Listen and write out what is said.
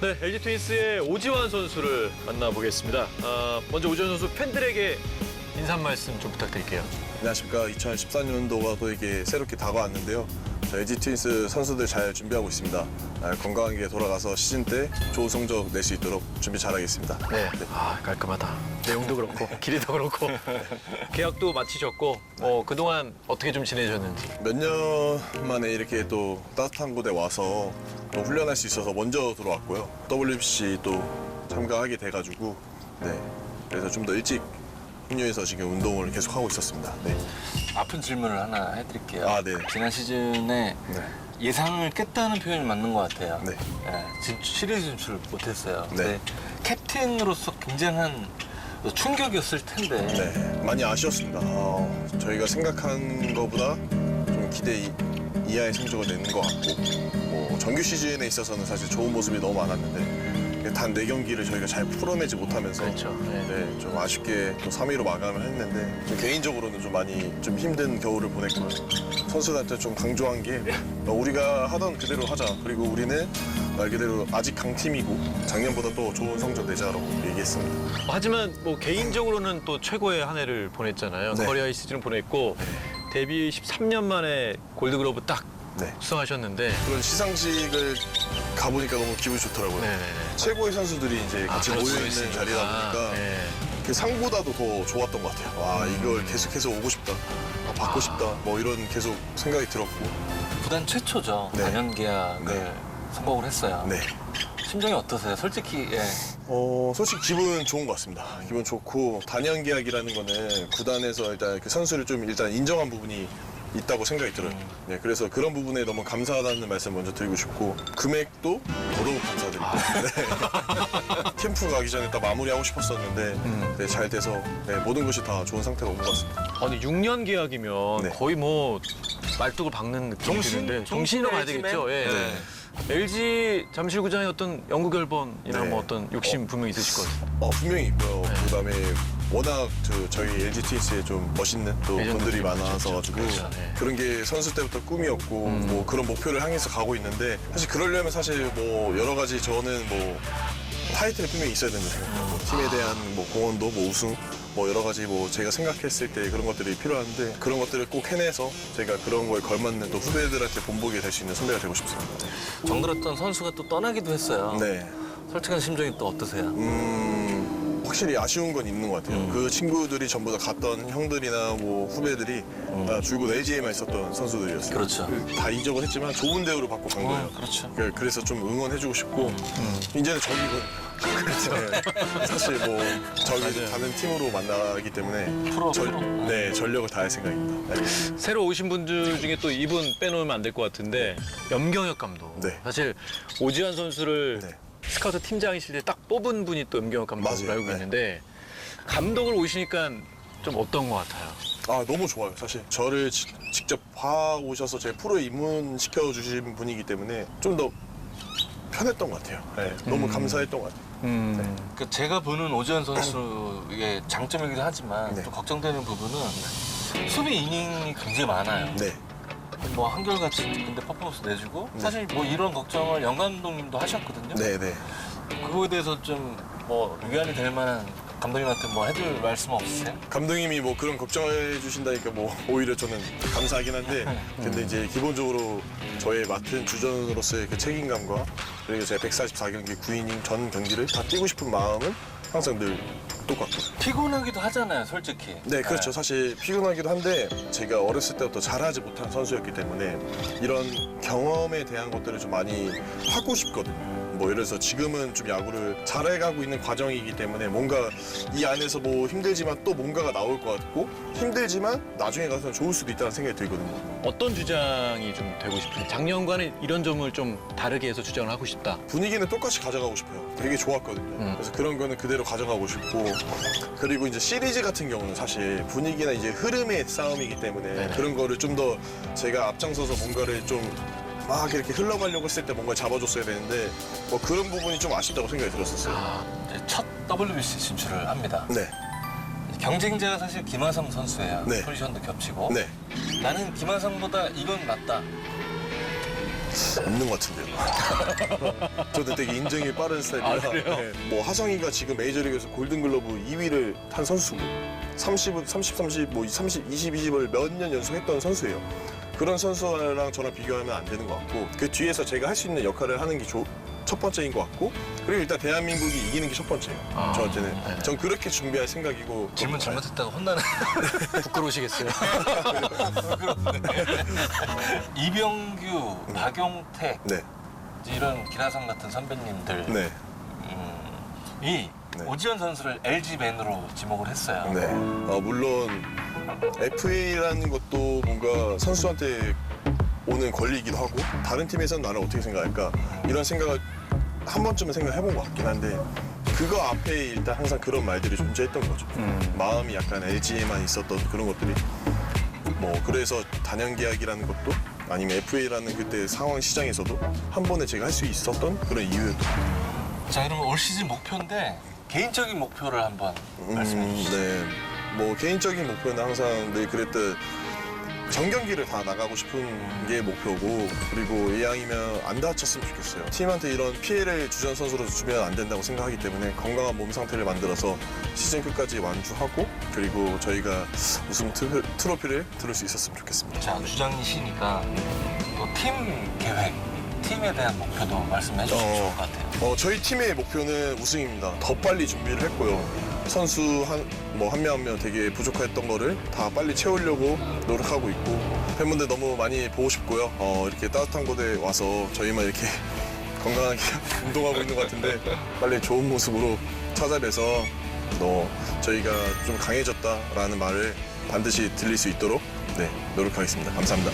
네, LG 트윈스의 오지환 선수를 만나보겠습니다. 아, 먼저 오지환 선수 팬들에게 인사 한 말씀 좀 부탁드릴게요. 안녕하십니까. 2014년도가 또 이게 새롭게 다가왔는데요. LG 트윈스 선수들 잘 준비하고 있습니다. 아, 건강하게 돌아가서 시즌 때 좋은 성적 낼 수 있도록 준비 잘하겠습니다. 네. 아, 깔끔하다. 내용도 그렇고, 길이도 그렇고. 계약도 마치셨고, 어, 그동안 어떻게 좀 지내셨는지. 몇 년 만에 이렇게 또 따뜻한 곳에 와서 또 훈련할 수 있어서 먼저 들어왔고요. WBC 또 참가하게 돼가지고 네. 그래서 좀 더 일찍 합류해서 지금 운동을 계속 하고 있었습니다. 네. 아픈 질문을 하나 해드릴게요. 아, 네. 지난 시즌에 네. 예상을 깼다는 표현이 맞는 것 같아요. 네. 예, 진- 시리즈 진출 못했어요. 네. 근데 캡틴으로서 굉장한 충격이었을 텐데 네, 많이 아쉬웠습니다. 어, 저희가 생각한 것보다 좀 기대 이- 이하의 성적을 내는 것 같고, 뭐 정규 시즌에 있어서는 사실 좋은 모습이 너무 많았는데 단 네 경기를 저희가 잘 풀어내지 못하면서 그렇죠. 네. 네, 좀 아쉽게 또 3위로 마감을 했는데 좀 개인적으로는 좀 많이 좀 힘든 겨울을 보냈고요. 선수들한테 좀 강조한 게 어, 우리가 하던 그대로 하자. 그리고 우리는 말 그대로 아직 강팀이고 작년보다 또 좋은 성적 내자라고 얘기했습니다. 하지만 뭐 개인적으로는 또 최고의 한 해를 보냈잖아요. 네. 커리어 시즌을 보냈고, 데뷔 13년 만에 골드글러브 딱 네. 수상하셨는데, 그런 시상식을 가보니까 너무 기분이 좋더라고요. 네네네. 최고의 선수들이 이제 같이 아, 그럴 수 모여 있는 있으니까. 자리다 보니까 네. 그 상보다도 더 좋았던 것 같아요. 와, 이걸 계속해서 오고 싶다. 아, 받고 싶다. 뭐 이런 계속 생각이 들었고. 구단 최초죠. 네. 4년 계약을 네. 성공을 했어요. 네. 심정이 어떠세요? 솔직히 예. 어, 솔직히 기분 좋은 것 같습니다. 기분 좋고, 단연 계약이라는 거는 구단에서 일단 그 선수를 좀 일단 인정한 부분이 있다고 생각이 들어요. 네, 그래서 그런 부분에 너무 감사하다는 말씀 먼저 드리고 싶고, 금액도 더더욱 감사드립니다. 네. 캠프 가기 전에 딱 마무리하고 싶었었는데, 네, 잘 돼서 네, 모든 것이 다 좋은 상태로 온 것 같습니다. 아니 6년 계약이면 네. 거의 뭐 말뚝을 박는 느낌이 정신? 드는데 정신으로 가야 되겠죠. 예. 네. LG 잠실구장의 어떤 연구 결번이나 네. 뭐 어떤 욕심 분명히 있으실 것 같아요. 어, 분명히 있고요. 그다음에 워낙 저, 저희 LG 트윈스에 좀 멋있는 또 분들이. 많아서 가지고 그렇죠. 네. 그런 게 선수 때부터 꿈이었고 뭐 그런 목표를 향해서 가고 있는데 사실 그러려면 사실 뭐 여러 가지 저는 뭐 타이틀이 분명히 있어야 된다고 생각해요. 뭐 팀에 대한 뭐 공헌도 뭐 우승 뭐 여러 가지 뭐 제가 생각했을 때 그런 것들이 필요한데 그런 것들을 꼭 해내서 제가 그런 거에 걸맞는 또 후배들한테 본보기 될 수 있는 선배가 되고 싶습니다. 정들었던 선수가 또 떠나기도 했어요. 네. 솔직한 심정이 또 어떠세요? 음, 확실히 아쉬운 건 있는 것 같아요. 그 친구들이 전부 다 갔던 형들이나 뭐 후배들이 다 줄곧 LG에만 있었던 선수들이었어요. 그렇죠. 다 이적을 했지만 좋은 대우를 받고 간 거예요. 어, 그렇죠. 그- 그래서 좀 응원해주고 싶고 이제는 저기고 네, 사실 뭐 저기 다른 팀으로 만나기 때문에 프로, 전- 프로. 네 전력을 다할 생각입니다. 네. 새로 오신 분들 중에 또 이분 빼놓으면 안 될 것 같은데 염경엽 감독. 네. 사실 오지환 선수를 네. 스카우트 팀장이실 때 딱 뽑은 분이 또 염경엽 감독으로 맞아요. 알고 네. 있는데 감독을 오시니까 좀 어떤 것 같아요? 아 너무 좋아요 사실 저를 지- 직접 봐 오셔서 제 프로에 입문시켜 주신 분이기 때문에 좀 더 편했던 것 같아요 네, 너무 감사했던 것 같아요 음. 그 제가 보는 오지환 선수의 장점이기도 하지만 네. 또 걱정되는 부분은 수비 이닝이 굉장히 많아요. 네 뭐 한결같이 근데 퍼포먼스 내주고 사실 뭐 이런 걱정을 영 감독님도 하셨거든요. 네네 그거에 대해서 좀 뭐 위안이 될 만한 감독님한테 뭐 해줄 말씀 없으세요? 감독님이 뭐 그런 걱정해 주신다니까 뭐 오히려 저는 감사하긴 한데 근데 이제 기본적으로 저의 맡은 주전으로서의 그 책임감과 그리고 제가 144경기 9이닝 전 경기를 다 뛰고 싶은 마음은 항상 늘 똑같고 피곤하기도 하잖아요, 솔직히. 네, 그렇죠. 사실 피곤하기도 한데 제가 어렸을 때부터 잘하지 못한 선수였기 때문에 이런 경험에 대한 것들을 좀 많이 하고 싶거든요. 뭐 들어서 지금은 좀 야구를 잘해가고 있는 과정이기 때문에 뭔가 이 안에서 뭐 힘들지만 또 뭔가가 나올 것 같고 힘들지만 나중에 가서는 좋을 수도 있다는 생각이 들거든요. 어떤 주장이 좀 되고 싶은데 작년과는 이런 점을 좀 다르게 해서 주장을 하고 싶다. 분위기는 똑같이 가져가고 싶어요. 되게 좋았거든요. 음. 그래서 그런 거는 그대로 가져가고 싶고 그리고 이제 시리즈 같은 경우는 사실 분위기나 이제 흐름의 싸움이기 때문에 네네. 그런 거를 좀 더 제가 앞장서서 뭔가를 좀 막 이렇게 흘러가려고 했을 때 뭔가 잡아줬어야 되는데 뭐 그런 부분이 좀 아쉽다고 생각이 들었었어요. 이제 첫 WBC 진출을 합니다. 네, 경쟁자가 사실 김하성 선수예요. 네. 포지션도 겹치고. 네. 나는 김하성보다 이건 낫다. 없는 것 같은데요. 저도 되게 인정이 빠른 스타일이라. 아, 그래요? 네. 뭐 하성이가 지금 메이저리그에서 골든글러브 2위를 한 선수고 30, 30, 30, 뭐 30, 20, 20을 몇 년 연속했던 선수예요. 그런 선수랑 저랑 비교하면 안 되는 것 같고 그 뒤에서 제가 할 수 있는 역할을 하는 게첫 번째인 것 같고 그리고 일단 대한민국이 이기는 게 첫 번째예요. 아, 저한테는 네. 전 그렇게 준비할 생각이고 질문 잘못했다가 혼나는. 부끄러우시겠어요. 이병규, 박용택 네, 이런 기라성 같은 선배님들 네, 음, 이 네. 오지현 선수를 LG 맨으로 지목을 했어요. 네. 어, 물론 FA라는 것도 뭔가 선수한테 오는 권리이기도 하고 다른 팀에서는 나를 어떻게 생각할까 이런 생각을 한 번쯤은 생각해본 것 같긴 한데 그거 앞에 일단 항상 그런 말들이 존재했던 거죠. 마음이 약간 LG에만 있었던 그런 것들이 뭐 그래서 단연 계약이라는 것도 아니면 FA라는 그때 상황 시장에서도 한 번에 제가 할 수 있었던 그런 이유였던 자, 그러면 올 시즌 목표인데 개인적인 목표를 한번 말씀해 주시죠. 네. 뭐 개인적인 목표는 항상 늘 그랬듯 전 경기를 다 나가고 싶은 게 목표고 그리고 이왕이면 안 다쳤으면 좋겠어요. 팀한테 이런 피해를 주전 선수로 주면 안 된다고 생각하기 때문에 건강한 몸 상태를 만들어서 시즌 끝까지 완주하고 그리고 저희가 우승 트로- 트로피를 들을 수 있었으면 좋겠습니다. 자, 주장이시니까 또 팀 계획, 팀에 대한 목표도 말씀해 주시면 어. 좋을 것 같아요. 어, 저희 팀의 목표는 우승입니다. 더 빨리 준비를 했고요. 선수 한뭐한명 한 명 되게 부족했던 거를 다 빨리 채우려고 노력하고 있고 팬분들 너무 많이 보고 싶고요. 어, 이렇게 따뜻한 곳에 와서 저희만 이렇게 건강하게 운동하고 있는 것 같은데 빨리 좋은 모습으로 찾아뵈서 너 저희가 좀 강해졌다라는 말을 반드시 들릴 수 있도록 네 노력하겠습니다. 감사합니다.